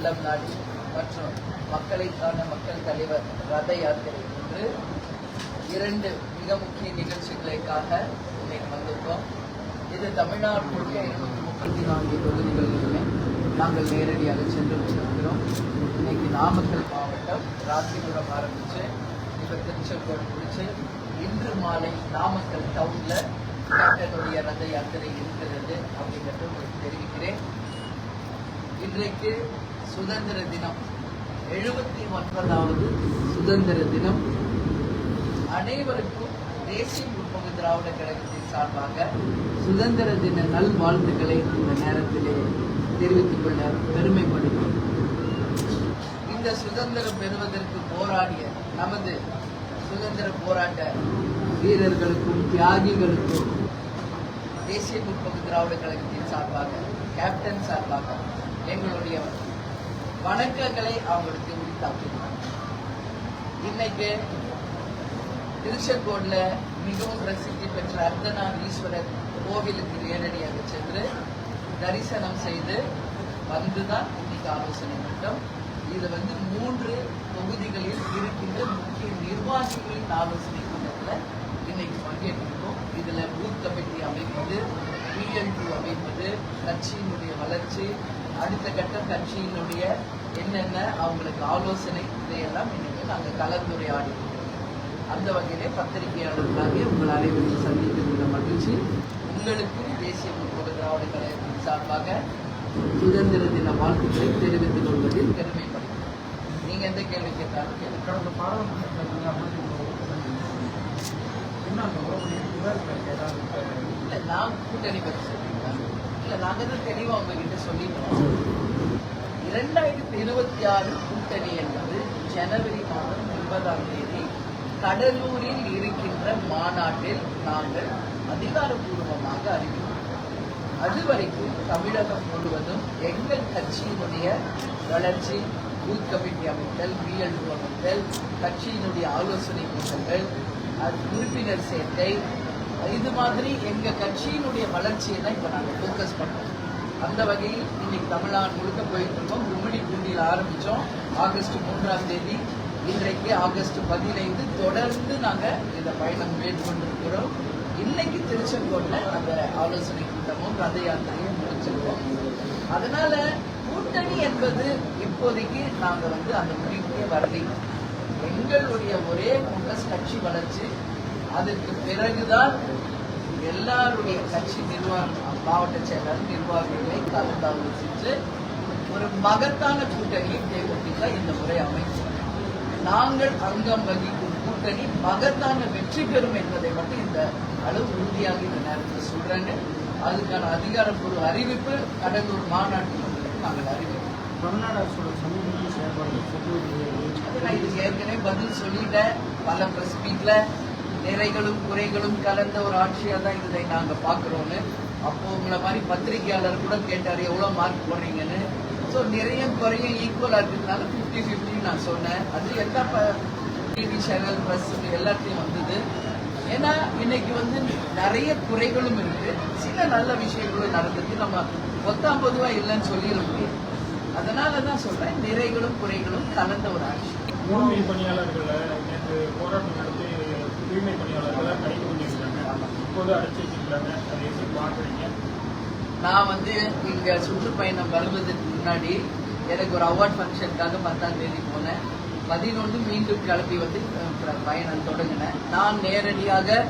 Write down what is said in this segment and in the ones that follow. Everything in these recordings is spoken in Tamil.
இல்லம் நாடி மற்றும் மக்களுக்கான மக்கள் தலைவர் ரத யாத்திரை என்று இரண்டு மிக முக்கிய நிகழ்ச்சிகளுக்காக இன்னைக்கு வந்திருக்கோம். இது தமிழ்நாடு முழுக்க முப்பத்தி நான்கு தொகுதிகளிலுமே நாங்கள் நேரடியாக சென்று கொண்டிருக்கிறோம். இன்னைக்கு நாமக்கல் மாவட்டம் ராசிபுரம் ஆரம்பிச்சு இப்போ திருச்செங்கோடு முடிச்சு இன்று மாலை நாமக்கல் டவுன்ல டாக்டருடைய ரத யாத்திரை இருக்கிறது அப்படிங்கிறத உங்களுக்கு தெரிவிக்கிறேன். இன்றைக்கு சுதந்திர தினம். எழுபத்தி ஒன்பதாவது சுதந்திர தினம். அனைவருக்கும் தேசிய முற்போக்கு திராவிட கழகத்தின் சார்பாக சுதந்திர தின நல்வாழ்த்துக்களை இந்த நேரத்திலே தெரிவித்துக் கொள்ள பெருமைப்படுகிறோம். இந்த சுதந்திரம் பெறுவதற்கு போராடிய நமது சுதந்திர போராட்ட வீரர்களுக்கும் தியாகிகளுக்கும் தேசிய முற்போக்கு திராவிட கழகத்தின் சார்பாக கேப்டன் சார்பாக எங்களுடைய வணக்கங்களை அவங்களுக்கு உரித்தாக்கினார் இன்னைக்கு திருச்செங்கோடுல மிகவும் பிரசித்தி பெற்ற அர்த்தநாரீஸ்வரர் கோவிலுக்கு நேரடியாக சென்று தரிசனம் செய்து வந்துதான் இன்னைக்கு ஆலோசனை கூட்டம் இது வந்து மூன்று தொகுதிகளில் இருக்கின்ற முக்கிய நிர்வாகிகளின் ஆலோசனை கூட்டத்தில் இன்னைக்கு பங்கேற்றிருக்கோம். இதுல பூத் கமிட்டி அமைப்பது பிஎல் டூ அமைப்பது கட்சியினுடைய வளர்ச்சி அடுத்த கட்ட கட்சியினுடைய என்னென்ன அவங்களுக்கு ஆலோசனை இதையெல்லாம் இன்னைக்கு நாங்கள் கலந்துரையாடி இருக்கிறோம். அந்த வகையிலே பத்திரிகையாளர்களாகிய உங்கள் அனைவரையும் சந்தித்ததில் மகிழ்ச்சி உங்களுக்கும் தேசிய முற்போக்கு திராவிட கழகத்தின் சார்பாக சுதந்திர தின வாழ்த்துக்களை தெரிவித்துக் கொள்வதில் பெருமைப்படுகிறேன் நீங்க எந்த கேள்வி கேட்டாலும். கடந்த பாராளுமன்ற இல்ல நான் கூட்டணி சொல்றீங்களா இல்ல நாங்க தான் உங்ககிட்ட சொல்லிட்டோம். இரண்டாயிரத்தி இருபத்தி ஆறு கூட்டணி என்பது ஜனவரி மாதம் தேதி கடலூரில் இருக்கின்ற மாநாட்டில் நாங்கள் அதிகாரப்பூர்வமாக அறிவித்தோம். அதுவரைக்கும் தமிழகம் முழுவதும் எங்கள் கட்சியினுடைய வளர்ச்சி பூத் கமிட்டி அமைத்தல் பிஎல் அமைத்தல் கட்சியினுடைய ஆலோசனை கூட்டங்கள் உறுப்பினர் சேர்க்கை இது மாதிரி எங்க கட்சியினுடைய வளர்ச்சியை தான் இப்ப நாங்க ஃபோக்கஸ் பண்றோம். அந்த வகையில் இன்னைக்கு தமிழ்நாடு முழுக்க போயிட்டு இருக்கோம். கும்மிடி பூண்டியில் ஆரம்பிச்சோம். ஆகஸ்ட் மூன்றாம் தேதி இன்றைக்கு ஆகஸ்ட் பதினைந்து தொடர்ந்து நாங்க இந்த பயணம் மேற்கொண்டிருக்கிறோம். இன்னைக்கு திருச்செங்கோட்டில் அந்த ஆலோசனை கூட்டமும் ரத யாத்திரையும் முடிச்சிருக்கோம். அதனால கூட்டணி என்பது இப்போதைக்கு நாங்க வந்து அந்த முடிவுக்கே வரலை. எங்களுடைய ஒரே ஃபோக்கஸ் கட்சி வளர்ச்சி அதற்கு பிறகுதான் எல்லாருடைய கட்சி நிர்வாகம் மாவட்ட செயலர் நிர்வாகிகளை கலந்தாலோசித்து ஒரு மகத்தான கூட்டணியை தேமுதிக இந்த முறை அமைக்கும் நாங்கள் அங்கம் வகிக்கும் கூட்டணி மகத்தான வெற்றி பெறும் என்பதை மட்டும் இந்த அளவு உறுதியாக இந்த நேரத்தில் சொல்றாங்க அதுக்கான அதிகாரப்பூர்வ அறிவிப்பு கடலூர் மாநாட்டில் நாங்கள் அறிவிப்போம். செயல்பாடுகள் செக்யூரிட்டி அது நான் இதுக்கு ஏற்கனவே பதில் சொல்லிட்டேன். பல பிரஸ் மீட்ல நிறைகளும் குறைகளும் கலந்த ஒரு ஆட்சியாக தான் இதை நாங்கள் பார்க்குறோன்னு அப்போ உங்களை மாதிரி பத்திரிகையாளர் கூட கேட்டார் எவ்வளோ மார்க் போடுறீங்கன்னு? ஸோ நிறைய குறையும் ஈக்குவலாக இருக்கிறதுனால ஃபிஃப்டி ஃபிஃப்டின்னு நான் சொன்னேன். அது எல்லா டிவி சேனல் பிரஸ் எல்லாத்தையும் வந்தது. ஏன்னா இன்னைக்கு வந்து நிறைய குறைகளும் இருக்கு. சில நல்ல விஷயங்களும் நடந்தது நம்ம ஒத்தாம் பொதுவாக இல்லைன்னு சொல்லிட முடியும். அதனால தான் சொல்றேன் நிறைகளும் குறைகளும் கலந்த ஒரு ஆட்சி. பணியாளர்களை போராட்டம் நடத்தி தூய்மை பணியாளர்களை கைது பண்ணியிருக்காங்க இப்போது அடைச்சி வச்சிருக்காங்க அதை எப்படி பார்க்குறீங்க? நான் வந்து இங்க சுற்றுப்பயணம் வருவதற்கு முன்னாடி எனக்கு ஒரு அவார்ட் ஃபங்க்ஷனுக்காக பத்தாம் தேதி போனேன். பதினொன்று மீண்டும் கிளம்பி வந்து ப- பயணம் தொடங்கினேன். நான் நேரடியாக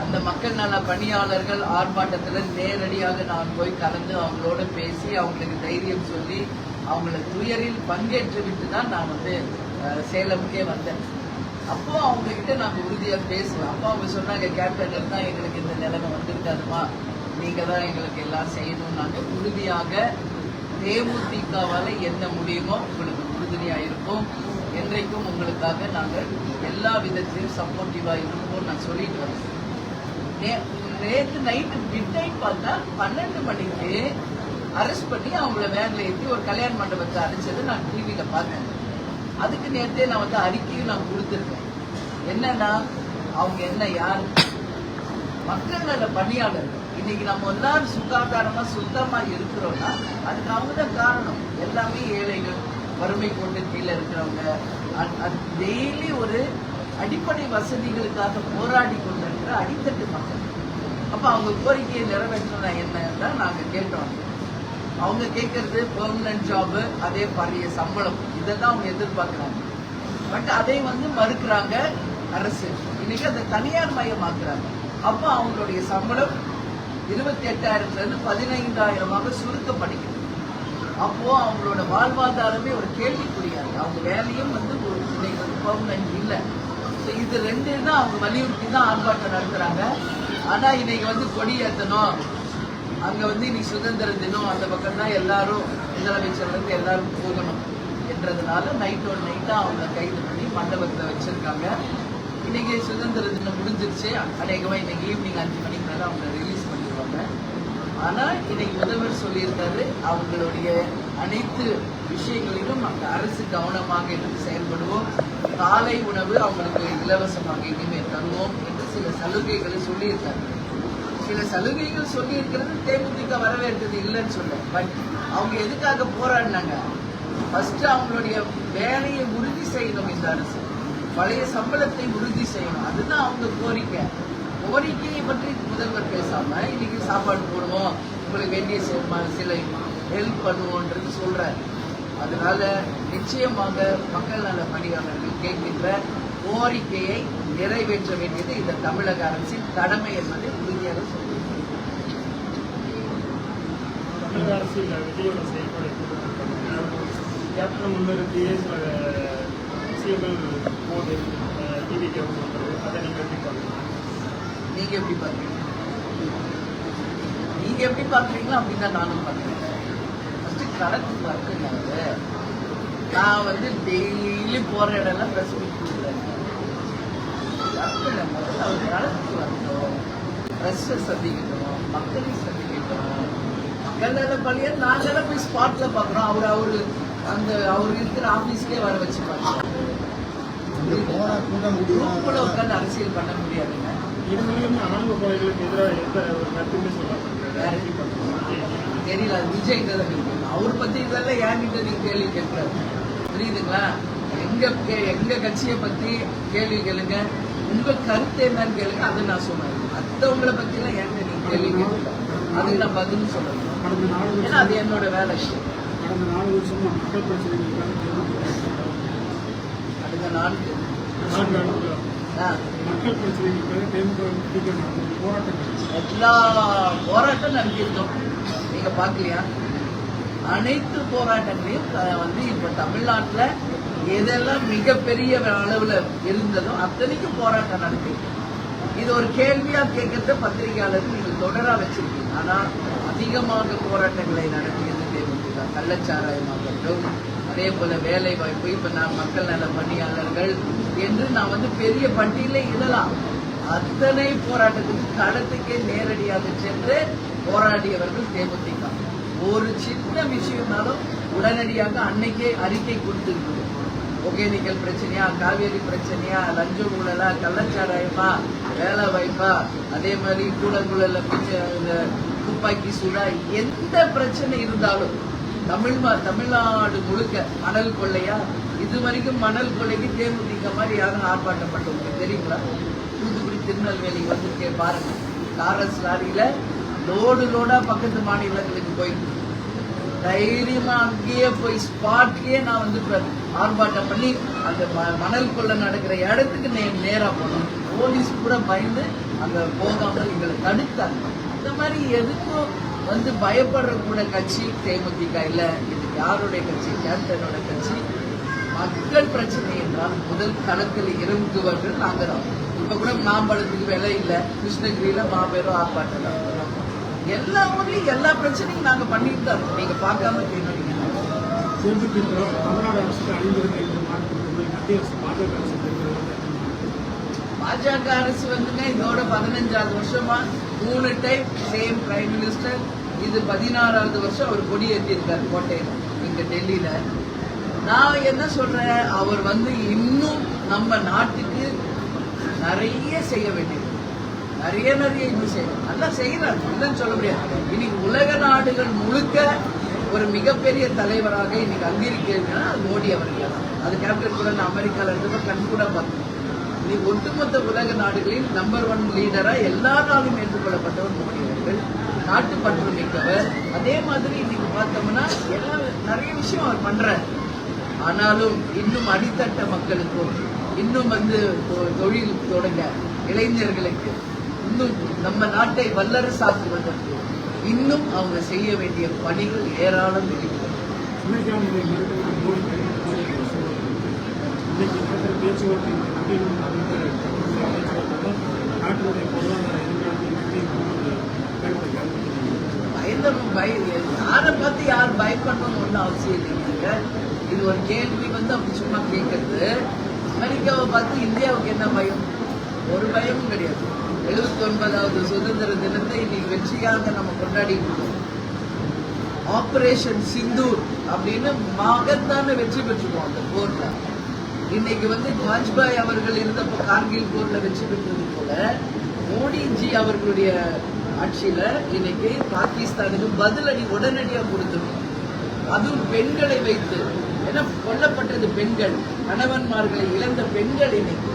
அந்த மக்கள் நல பணியாளர்கள் ஆர்ப்பாட்டத்தில் நேரடியாக நான் போய் கலந்து அவங்களோட பேசி அவங்களுக்கு தைரியம் சொல்லி அவங்கள துயரில் பங்கேற்று விட்டு தான் நான் வந்து சேலமுக்கே வந்தேன். அப்போ அவங்க கிட்ட நாங்க உறுதியா பேசுவேன் அப்போ அவங்க சொன்னாங்க கேப்டன் இருந்தா எங்களுக்கு இந்த நிலைமை வந்திருக்காதுமா. நீங்க தான் எங்களுக்கு எல்லாம் செய்யணும் நாங்க உறுதியாக தேமுதிகவால என்ன முடியுமோ உங்களுக்கு உறுதுணையா இருக்கும் என்றைக்கும் உங்களுக்காக நாங்கள் எல்லா விதத்திலும் சப்போர்ட்டிவா இருப்போம் நான் சொல்லிட்டு வரேன். நே- நைட்டு மிட் நைட் பார்த்தா பன்னெண்டு மணிக்கு அரெஸ்ட் பண்ணி அவங்கள வேன்ல ஏற்றி ஒரு கல்யாண மண்டபத்தை அடைச்சது நான் டிவியில பார்த்தேன். அதுக்கு நேரத்தே நான் வந்து அறிக்கை அறிக்கையும் நான் கொடுத்துருக்கேன். என்னன்னா அவங்க என்ன யாரு? மக்கள் நல பணியாளர்கள். இன்னைக்கு நம்ம எல்லாரும் சுகாதாரமா சுத்தமா இருக்கிறோம்னா அதுக்கு அவங்க தான் காரணம். எல்லாமே ஏழைகள் வறுமை கொண்டு கீழே இருக்கிறவங்க. டெய்லி ஒரு அடிப்படை வசதிகளுக்காக போராடி கொண்டிருக்கிற அடித்தட்டு மக்கள். அப்ப அவங்க கோரிக்கையை நிறைவேற்றணும் என்னன்னா நாங்க கேட்டோம். அவங்க கேட்கறது பெர்மனன்ட் ஜாப் அதே பழைய சம்பளம். இதை தான் அவங்க எதிர்பார்க்கிறாங்க. பட் அதை வந்து மறுக்கிறாங்க அரசு. இன்னைக்கு அதை தனியார் மயமாக்குறாங்க. அப்போ அவங்களுடைய சம்பளம் இருபத்தி எட்டாயிரத்துல இருந்து பதினைந்தாயிரமாக சுருக்கப்படுகிறது. அப்போ அவங்களோட வாழ்வாதாரமே ஒரு கேள்விக்குறியாது அவங்க வேலையும் வந்து ஒரு இன்னைக்கு வந்து பெர்மனன்ட் இல்லை. ஸோ இது ரெண்டு தான் அவங்க வலியுறுத்தி தான் ஆர்ப்பாட்டம் நடத்துறாங்க. ஆனா இன்னைக்கு வந்து கொடி ஏத்தணும். அங்க வந்து இன்னைக்கு சுதந்திர தினம் அந்த பக்கம் தான் எல்லாரும் முதலமைச்சர்ல இருந்து எல்லாரும் போகணும். அப்படின்றதுனால நைட் ஒன் நைட்டாக அவங்க கைது பண்ணி மண்டபத்தில் வச்சுருக்காங்க. இன்றைக்கி சுதந்திர தினம் முடிஞ்சிருச்சு. அநேகமாக இன்னைக்கு ஈவினிங் அஞ்சு மணிக்கு மேலே அவங்க ரிலீஸ் பண்ணிடுவாங்க. ஆனால் இன்னைக்கு முதல்வர் சொல்லியிருக்காரு அவங்களுடைய அனைத்து விஷயங்களிலும் அந்த அரசு கவனமாக இருந்து செயல்படுவோம். காலை உணவு அவங்களுக்கு இலவசமாக இனிமே தருவோம் என்று சில சலுகைகளை சொல்லியிருக்காரு. சில சலுகைகள் சொல்லியிருக்கிறது தேமுதிக வரவேற்கிறது இல்லைன்னு சொல்ல பட் அவங்க எதுக்காக போராடினாங்க? ஃபர்ஸ்ட் அவங்களுடைய வேலையை உறுதி செய்யணும் இந்த அரசு. பழைய சம்பளத்தை உறுதி செய்யணும். அதுதான் அவங்க கோரிக்கை. கோரிக்கையை பற்றி முதல்வர் பேசாம இன்னைக்கு சாப்பாடு போடுவோம். உங்களுக்கு வேண்டிய சில- சில ஹெல்ப் பண்ணுவோன்றது சொல்றாரு. அதனால நிச்சயமாக மக்கள் நல பணியாளர்கள் கேட்கின்ற கோரிக்கையை நிறைவேற்ற வேண்டியது இந்த தமிழக அரசின் கடமை என்பதை உறுதியாக சொல்லுகிறேன் தமிழக அரசு விஜயோட கேப்டன் முன்னிறுத்தியே சில விஷயங்கள் போது டிவிக்கு பண்ணுறது அதை நீங்கள் எப்படி பார்க்குறீங்க? நீங்கள் எப்படி பார்க்குறீங்க? நீங்கள் எப்படி பாக்குறீங்களோ அப்படிதான் நானும் பார்க்குறேன். ஃபஸ்ட்டு களத்துக்கு வரதுனால நான் வந்து டெய்லி போகிற இடம்லாம் ப்ரெஸ் மீட் கொடுக்குறேன். முதல்ல அவர் கரெக்ட் வரணும் ப்ரெஸ்ஸை சந்திக்கணும் மக்களை சந்திக்கணும் மக்கள் நல பள்ளியை நாங்களாம் போய் ஸ்பாட்டில் பார்க்குறோம். அவர் அவர் அந்த அவர் இருக்கிற ஆபீஸ்க்கே வர வச்சு பார்க்கிறோம் குரூப்ல உட்காந்து அரசியல் பண்ண முடியாதுங்க. இருவரையும் ஆணவ கொலைகளுக்கு எதிராக எந்த ஒரு கருத்துமே வேற தெரியல விஜய் கேட்கணும். அவர் பத்தி இதெல்லாம் என்கிட்ட நீங்க கேள்வி கேட்கக்கூடாது புரியுதுங்களா? எங்க எங்க கட்சியை பத்தி கேள்வி கேளுங்க. உங்க கருத்து என்னன்னு கேளுங்க. அதை நான் சொன்னேன். மத்தவங்கள பத்தி எல்லாம் என்கிட்ட நீங்க கேள்வி கேட்கல? அதுக்கு நான் பதில் சொல்லணும். கடந்த நாலு ஏன்னா அது என்னோட வேலை கடந்த நாலு வருஷமா மக்கள் பிரச்சனைகளுக்காக அடுத்த நான்கு நான்கு மக்கள் பிரச்சனைகளுக்காக நடத்தும் போராட்டங்கள் எல்லா போராட்டம் நடத்தியிருக்கோம் நீங்க பாக்கலையா அனைத்து போராட்டங்களையும் வந்து இப்ப தமிழ்நாட்டுல எதெல்லாம் மிகப்பெரிய அளவுல இருந்ததோ அத்தனைக்கும் போராட்டம் நடத்திருக்கோம் இது ஒரு கேள்வியா கேட்கறத பத்திரிகையாளர்கள் நீங்கள் தொடரா வச்சிருக்கீங்க. ஆனா அதிகமாக போராட்டங்களை நடத்தியது கள்ளச்சாராயமாகட்டும் அதே போல வேலை வாய்ப்பு இப்ப நான் மக்கள் நல பணியாளர்கள் என்று நான் வந்து பெரிய பட்டியல இடலாம். அத்தனை போராட்டத்துக்கு களத்துக்கே நேரடியாக சென்று போராடியவர்கள் தேமுதிக. ஒரு சின்ன விஷயம்னாலும் உடனடியாக அன்னைக்கே அறிக்கை கொடுத்துருக்குது ஒகேனிக்கல் பிரச்சனையா காவேரி பிரச்சனையா லஞ்ச ஊழலா கள்ளச்சாராயமா வேலை வாய்ப்பா அதே மாதிரி கூடங்குழல இந்த துப்பாக்கி சூடா எந்த பிரச்சனை இருந்தாலும் தமிழ் மா- தமிழ்நாடு முழுக்க மணல் கொள்ளையா? இது வரைக்கும் மணல் கொள்ளைக்கு தேமுதிக மாதிரி யாரும் ஆர்ப்பாட்டம் தெரியுங்களா? தூத்துக்குடி திருநெல்வேலி வந்திருக்கே பாருங்க. காரஸ் லாரியில லோடு லோடா பக்கத்து மாநிலங்களுக்கு போயிட்டு தைரியமா அங்கேயே போய் ஸ்பாட்லயே நான் வந்து ஆர்ப்பாட்டம் பண்ணி அந்த ம- மணல் கொள்ள நடக்கிற இடத்துக்கு நே நேரா போனோம். போலீஸ் கூட பயந்து அங்க போகாமல் எங்களை தடுத்தாங்க. இந்த மாதிரி எதுக்கும் வந்து பயப்படுற கூட கட்சி தேமுதிக இல்லை. இது யாருடைய கட்சி? கேப்டனோட கட்சி. மக்கள் பிரச்சனை என்றால் முதல் களத்தில் இறங்குவர்கள் நாங்கள் தான் இப்போ கூட மாம்பழத்துக்கு விலை இல்லை. கிருஷ்ணகிரியில் மாபெரும் ஆர்ப்பாட்டம் எல்லா ஊர்லேயும் எல்லா பிரச்சனையும் நாங்கள் பண்ணிட்டு தான் நீங்கள் பார்க்காம கேட்குறீங்க தமிழ்நாடு அரசுக்கு அணிந்திருந்த மத்திய அரசு பாஜக அரசு பாஜக அரசு வந்துங்க இதோட பதினஞ்சாவது வருஷமா மூணு டைம் சேம் பிரைம் மினிஸ்டர் இது பதினாறாவது வருஷம் அவர் கொடி ஏற்றிருக்காரு கோட்டையில இங்க டெல்லியில. நான் என்ன சொல்றேன் அவர் வந்து இன்னும் நம்ம நாட்டுக்கு நிறைய செய்ய வேண்டியது. நிறைய நிறைய இன்னும் செய்யணும். நல்லா செய்யறாரு இல்லைன்னு சொல்ல முடியாது. இன்னைக்கு உலக நாடுகள் முழுக்க ஒரு மிகப்பெரிய தலைவராக இன்னைக்கு அங்கீகரிக்கிறதுனா அது மோடி அவர்கள் தான். அது கேப்டன் கூட அமெரிக்கால இருந்தப்ப கண் கூட பார்த்தோம் நீ ஒட்டுமொத்த உலக நாடுகளில் நம்பர் ஒன் லீடரா எல்லா நாளும் ஏற்றுக்கொள்ளப்பட்டவர் மோடி அவர்கள். நாட்டுப்பற்று மிக்கவர். அதே மாதிரி இன்னைக்கு பார்த்தோம்னா எல்லா நிறைய விஷயம் அவர் பண்றாரு. ஆனாலும் இன்னும் அடித்தட்ட மக்களுக்கும் இன்னும் வந்து தொழில் தொடங்க இளைஞர்களுக்கு இன்னும் நம்ம நாட்டை வல்லரசாக்குவதற்கு இன்னும் அவங்க செய்ய வேண்டிய பணிகள் ஏராளம் இருக்கிறது. அமெரிக்காவுடைய இன்னைக்கு நடக்கிற பேச்சுவார்த்தை முக்கியம் பேச்சுவார்த்தை நாட்டினுடைய பொருளாதார எதிர்காலத்தை முக்கியம் பயந்த பய யாரை பார்த்து யார் பயப்படணும்னு ஒன்றும் அவசியம் இல்லைங்க இது ஒரு கேள்வி வந்து அப்படி சும்மா கேட்கறது. அமெரிக்காவை பார்த்து இந்தியாவுக்கு என்ன பயம்? ஒரு பயமும் கிடையாது. எழுபத்தி ஒன்பதாவது சுதந்திர தினத்தை இன்னைக்கு வெற்றியாக நம்ம கொண்டாடி ஆபரேஷன் சிந்தூர் அப்படின்னு மகத்தான வெற்றி பெற்றுக்கோம் அந்த போர்ல. இன்னைக்கு வந்து வாஜ்பாய் அவர்கள் இருந்தப்போ கார்கில் போர்ல வெற்றி பெற்றது போல மோடிஜி அவர்களுடைய ஆட்சியில இன்னைக்கு பாகிஸ்தானுக்கு பதிலடி உடனடியா கொடுத்துடும் அதுவும் பெண்களை வைத்து. ஏன்னா கொல்லப்பட்டது பெண்கள். கணவன்மார்களை இழந்த பெண்கள் இன்னைக்கு.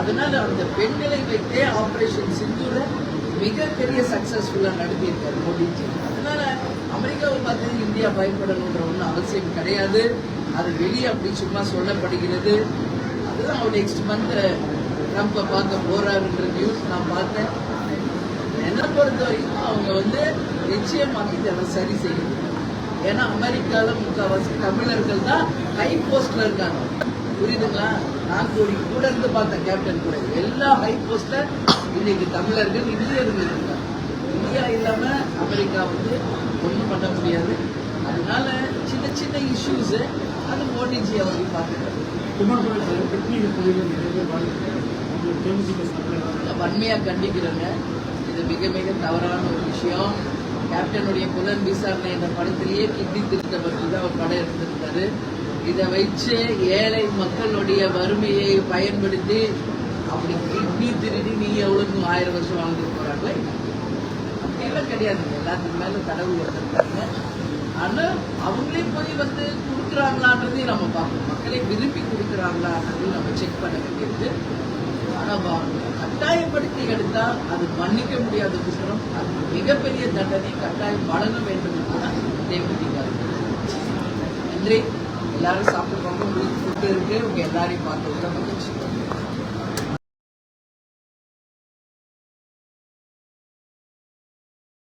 அதனால அந்த பெண்களை வைத்தே ஆபரேஷன் சிந்தூரை மிகப்பெரிய சக்சஸ்ஃபுல்லா நடத்தியிருக்காரு மோடிஜி. அதனால அமெரிக்காவை பார்த்து இந்தியா பயப்படணுன்ற ஒன்றும் அவசியம் கிடையாது. அது வெளியே அப்படி சும்மா சொல்லப்படுகிறது. அதுதான் அவர் நெக்ஸ்ட் மந்த் ட்ரம்ப்பை பார்க்க போறாருன்ற நியூஸ் நான் பார்த்தேன். என்னை பொறுத்த வரைக்கும் அவங்க வந்து நிச்சயமாக இதெல்லாம் சரி செய்யணும். ஏன்னா அமெரிக்கால முக்கால்வாசி தமிழர்கள் தான் ஹை போஸ்ட்ல இருக்காங்க. புரியுதுங்களா? நான் கூடி கூட இருந்து பார்த்தேன் கேப்டன் கூட. எல்லா ஹை போஸ்ட்ல இன்னைக்கு தமிழர்கள் இந்தியர்கள் இருக்காங்க. இந்தியா இல்லாம அமெரிக்கா வந்து ஒன்றும் பண்ண முடியாது. அதனால சின்ன சின்ன இஷ்யூஸ் அது மோடிஜி அவர்கள் பார்த்துக்கிறார் குமாரபாளைய டெக்னிக்கல் தொழிலில் நிறைய பேர் வன்மையாக அவங்களுக்கு கண்டிக்கிறேங்க. இது மிக மிக தவறான ஒரு விஷயம். கேப்டனுடைய புலன் விசாரணை என்ற படத்திலேயே கிட்னி திருத்த பற்றி தான் அவர் படம் எடுத்திருந்தாரு. இதை வச்சு ஏழை மக்களுடைய வறுமையை பயன்படுத்தி அப்படி கிட்னி திருடி நீ எவ்வளவு ஆயிரம் வருஷம் வாழ்ந்துட்டு போகிறாங்களே அப்படியெல்லாம் கிடையாது எல்லாத்துக்கு மேல கடவுள் வந்திருக்காங்க ஆனா அவங்களே போய் வந்து கொடுக்குறாங்களான்றதையும் நம்ம பார்க்கணும் மக்களை விரும்பி கொடுக்குறாங்களான்றதையும் நம்ம செக் பண்ண வேண்டியது ஆனால் கட்டாயப்படுத்தி எடுத்தா அது மன்னிக்க முடியாத குற்றம் அது மிகப்பெரிய தண்டனை. கட்டாயம் வழங்க வேண்டும் தான் செய்ய நன்றி எல்லாரும் சாப்பிட்டு உங்களுக்கு ஃபுட்டு இருக்கு. உங்க எல்லாரையும் பார்த்து மகிழ்ச்சி.